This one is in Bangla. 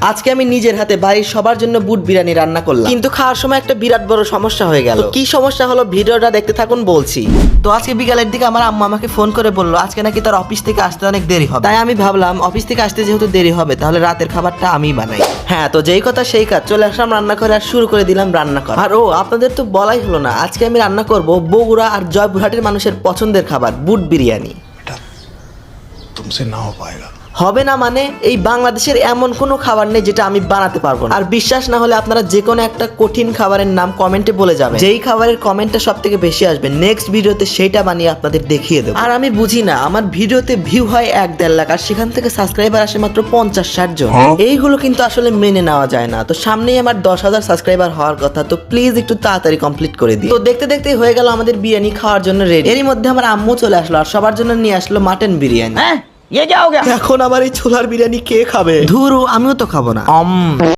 আজকে আমি নিজের হাতে বাড়ির সবার জন্য বুট বিরিয়ানি রান্না করলাম। কিন্তু খাওয়ার সময় একটা বিরাট বড় সমস্যা হয়ে গেল। কি সমস্যা হলো? ভিডিওটা দেখতে থাকুন, বলছি। তো আজকে বিকালের দিকে আমার আম্মা আমাকে ফোন করে বলল, আজকে নাকি তার অফিস থেকে আসতে অনেক দেরি হবে। তাই আমি ভাবলাম, অফিস থেকে আসতে যেহেতু দেরি হবে, তাহলে রাতের খাবারটা আমি বানাই। হ্যাঁ তো যেই কথা সেই কাজ। চলে আসলাম রান্না করে আর শুরু করে দিলাম রান্না করা। আর ও, আপনাদের তো বলাই হলো না, আজকে আমি রান্না করব বগুড়া আর জয়পুরহাটের মানুষের পছন্দের খাবার, বুট বিরিয়ানি। না হো হবে না মানে এই বাংলাদেশের এমন কোনো খাবার নেই যেটা আমি বানাতে পারব না। আর বিশ্বাস না হলে আপনারা যে কোনো একটা কঠিন খাবারের নাম কমেন্টে বলে যাবেন। যেই খাবারের কমেন্টটা সব থেকে বেশি আসবে নেক্সট ভিডিওতে সেইটা বানিয়ে আপনাদের দেখিয়ে দেবো। আর আমি বুঝি না আমার ভিডিওতে ভিউ হয় এক দেড় লাখ আর সেখান থেকে সাবস্ক্রাইবার আসে মাত্র পঞ্চাশ ষাট জন। এইগুলো কিন্তু আসলে মেনে নেওয়া যায় না। তো সামনেই আমার দশ হাজার সাবস্ক্রাইবার হওয়ার কথা তো প্লিজ একটু তাড়াতাড়ি কমপ্লিট করে দিই। তো দেখতে দেখতে হয়ে গেল আমাদের বিরিয়ানি খাওয়ার জন্য রেডি এরই মধ্যে আমার আম্মু চলে আসলো আর সবার জন্য নিয়ে আসলো মাটন বিরিয়ানি। हैं ये क्या हो गया এখন আমার এই ছোলার বিরিয়ানি কে খাবে ধুরু আমিও তো খাবো না